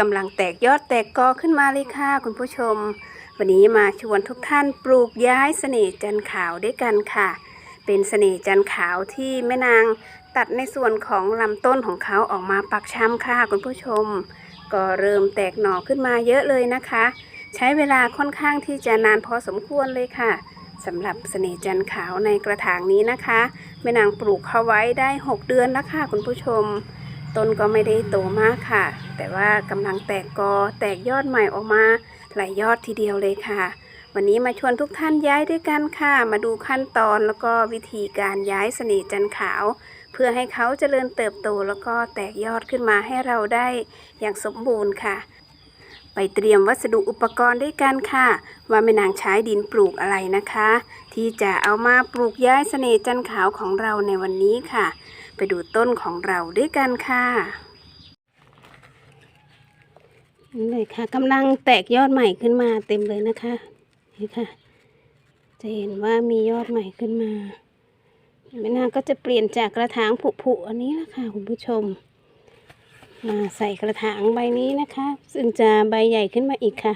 กำลังแตกยอดแตกกอขึ้นมาเลยค่ะคุณผู้ชม วันนี้มาชวนทุกท่านปลูกย้ายเสน่ห์จันขาวด้วยกันค่ะ เป็นเสน่ห์จันขาวที่แม่นางตัดในส่วนของลำต้นของเขาออกมาปักช้ำค่ะคุณผู้ชม ก็เริ่มแตกหน่อขึ้นมาเยอะเลยนะคะ ใช้เวลาค่อนข้างที่จะนานพอสมควรเลยค่ะสำหรับเสน่ห์จันขาวในกระถางนี้นะคะแม่นางปลูกเขาไว้ได้ 6 เดือนแล้วค่ะคุณผู้ชม ต้นก็ไม่ได้โตมากค่ะ แต่ว่ากำลังแตกกอแตกยอดใหม่ออกมาหลายยอดทีเดียวเลยค่ะ วันนี้มาชวนทุกท่านย้ายด้วยกันค่ะ มาดูขั้นตอนแล้วก็วิธีการย้ายเสน่ห์จันขาว เพื่อให้เขาเจริญเติบโตแล้วก็แตกยอดขึ้นมาให้เราได้อย่างสมบูรณ์ค่ะ ไปเตรียมวัสดุอุปกรณ์ด้วยกันค่ะ ว่าแม่นางใช้ดินปลูกอะไรนะคะ ที่จะเอามาปลูกย้ายเสน่ห์จันขาวของเราในวันนี้ค่ะ ไปดูต้นของเราด้วยกันค่ะนี่เลยค่ะกำลังแตกยอดใหม่ขึ้นมาเต็มเลยนะคะนี่ค่ะ จะเห็นว่ามียอดใหม่ขึ้นมาแม่นางก็จะเปลี่ยนจากกระถางผุๆอันนี้ละค่ะคุณผู้ชม มาใส่กระถางใบนี้นะคะ ซึ่งจะใบใหญ่ขึ้นมาอีกค่ะ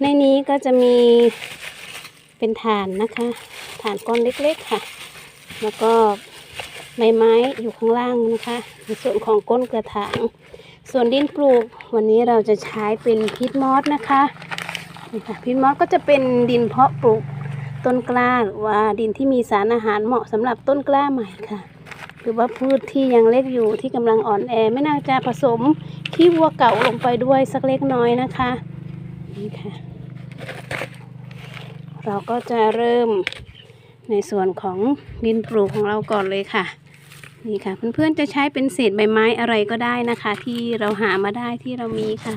ในนี้ก็จะมีเป็นฐานนะคะฐานก้อนเล็กๆค่ะ แล้วก็ ใบไม้อยู่ข้างล่างนะคะในส่วนของก้นกระถาง ส่วนดินปลูกวันนี้เราจะใช้เป็นพิษมอสนะคะนี่ค่ะพิษมอสก็จะเป็นดินเพาะปลูกต้นกล้าหรือว่าดินที่มีสารอาหารเหมาะสำหรับต้นกล้าใหม่ค่ะ หรือว่าพืชที่ยังเล็กอยู่ที่กำลังอ่อนแอไม่น่าจะผสมขี้วัวเก่าลงไปด้วยสักเล็กน้อยนะคะนี่ค่ะ เราก็จะเริ่มในส่วนของดินปลูกของเราก่อนเลยค่ะ นี่ค่ะ เพื่อนๆจะใช้เป็นเศษใบไม้อะไรก็ได้นะคะ ที่เราหามาได้ที่เรามีค่ะ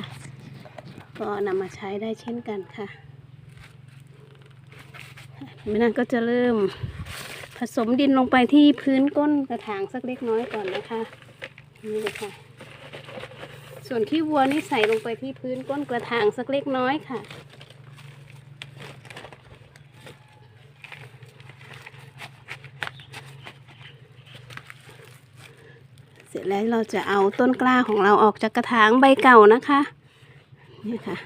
ก็นำมาใช้ได้เช่นกันค่ะไม่นานก็จะเริ่มผสมดินลงไปที่พื้นก้นกระถางสักเล็กน้อยก่อนนะคะนี่เลยค่ะ ส่วนขี้วัวนี่ใส่ลงไปที่พื้นก้นกระถางสักเล็กน้อยค่ะ เสร็จ แล้วเราจะเอาต้นกล้าของเราออกจากกระถางใบเก่านะคะนี่ค่ะ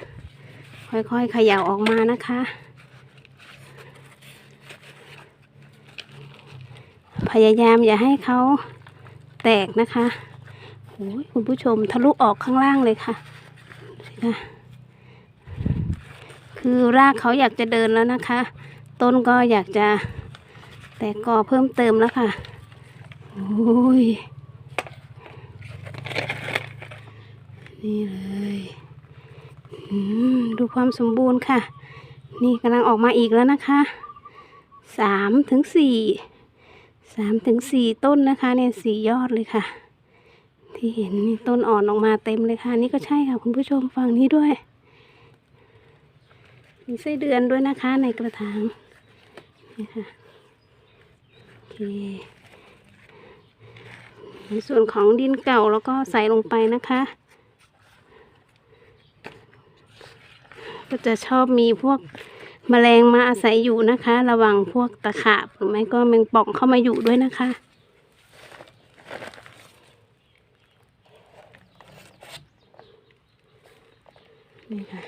ค่อยๆเขย่าออกมานะคะ พยายามอย่าให้เขาแตกนะคะโอ้ยคุณผู้ชมทะลุออกข้างล่างเลยค่ะค่ะคือรากเขาอยากจะเดินแล้วนะคะ ต้นก็อยากจะแตกกอเพิ่มเติมแล้วค่ะ โอ้ย นี่เลยดูความสมบูรณ์ค่ะ นี่กำลังออกมาอีกแล้วนะคะสามถึงสี่สามถึงสี่ต้นนะคะเนี่ยสี่ยอดเลยค่ะ ที่เห็นนี่ต้นอ่อนออกมาเต็มเลยค่ะ นี่ก็ใช่ค่ะ คุณผู้ชมฝั่งนี้ด้วย มีไส้เดือนด้วยนะคะในกระถางนี่ค่ะโอเคในส่วนของดินเก่าแล้วก็ใส่ลงไปนะคะ ก็จะชอบมีพวกแมลงมาอาศัยอยู่นะคะ ระวังพวกตะขาบหรือไม่ก็แมงป่องเข้ามาอยู่ด้วยนะคะ นี่ค่ะ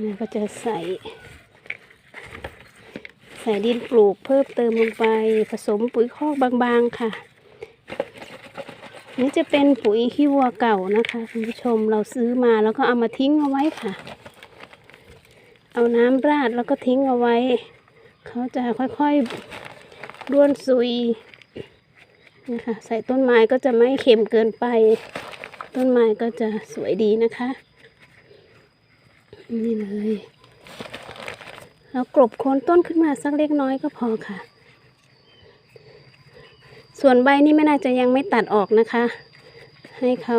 นี่ก็จะใส่ใส่ดินปลูกเพิ่มเติมลงไปผสมปุ๋ยคอกบางๆค่ะ นี่จะเป็นปุ๋ยขี้วัวเก่านะคะคุณผู้ชมเราซื้อมาแล้วก็เอามาทิ้งเอาไว้ค่ะ เอาน้ำราดแล้วก็ทิ้งเอาไว้ เขาจะค่อยๆร่วนซุยนะคะใส่ต้นไม้ก็จะไม่เค็มเกินไป ต้นไม้ก็จะสวยดีนะคะ นี่เลยแล้วกลบโคนต้นขึ้นมาสักเล็กน้อยก็พอค่ะ ส่วนใบนี่ไม่น่าจะยังไม่ตัดออกนะคะ ให้เขา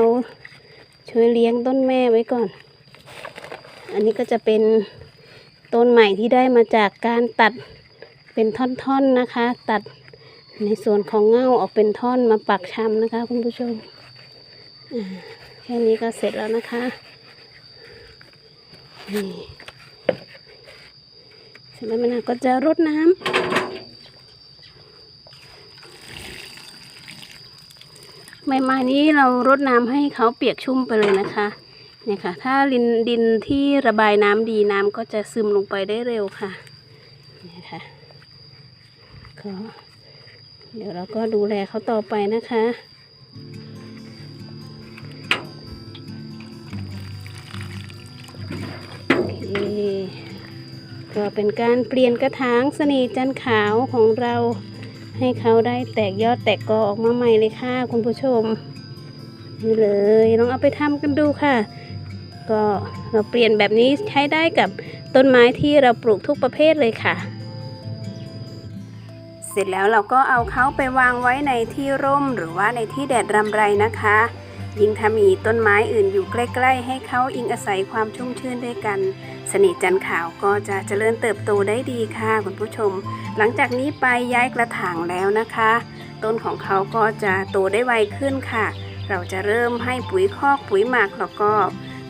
ช่วยเลี้ยงต้นแม่ไว้ก่อน อันนี้ก็จะเป็น ต้นใหม่ที่ได้มาจากการตัดเป็นท่อนๆนะคะ ตัดในส่วนของเง่าออกเป็นท่อนมาปักชำนะคะคุณผู้ชมอ่าแค่นี้ก็เสร็จแล้วนะคะนี่เสร็จแล้วม่นก็จะรดน้ำใบไม้นี้เรารดน้ำให้เขาเปียกชุ่มไปเลยนะคะ เนี่ยค่ะ ถ้าลินดินที่ระบายน้ำดีน้ำก็จะซึมลงไปได้เร็วค่ะเนี่ยค่ะก็เดี๋ยวเราก็ดูแลเขาต่อไปนะคะก็เป็นการเปลี่ยนกระถางสนีจันขาวของเราให้เขาได้แตกยอดแตกกอออกมาใหม่เลยค่ะ คุณผู้ชมนี่เลยลองเอาไปทำกันดูค่ะ ก็เราเปลี่ยนแบบนี้ใช้ได้กับต้นไม้ที่เราปลูกทุกประเภทเลยค่ะ เสร็จแล้วเราก็เอาเขาไปวางไว้ในที่ร่มหรือว่าในที่แดดรำไรนะคะ ยิ่งถ้ามีต้นไม้อื่นอยู่ใกล้ๆ ให้เขาอิงอาศัยความชุ่มชื่นด้วยกัน สนิทจันขาวก็จะเจริญเติบโตได้ดีค่ะคุณผู้ชม หลังจากนี้ไปย้ายกระถางแล้วนะคะ ต้นของเขาก็จะโตได้ไวขึ้นค่ะเราจะเริ่มให้ปุ๋ยคอกปุ๋ยหมักแล้วก็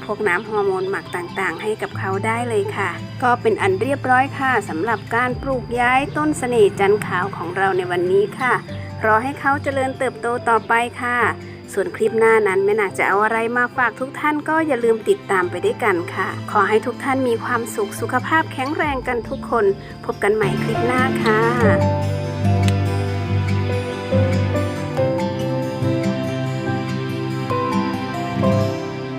พกน้ำฮอร์โมนหมักต่างๆ ให้กับเขาได้เลยค่ะ ก็เป็นอันเรียบร้อยค่ะสำหรับการปลูกย้ายต้นเสน่ห์จันขาวของเราในวันนี้ค่ะ รอให้เขาเจริญเติบโตต่อไปค่ะ ส่วนคลิปหน้านั้นแม่นางจะเอาอะไรมาฝากทุกท่านก็อย่าลืมติดตามไปด้วยกันค่ะ ขอให้ทุกท่านมีความสุขสุขภาพแข็งแรงกันทุกคน พบกันใหม่คลิปหน้าค่ะ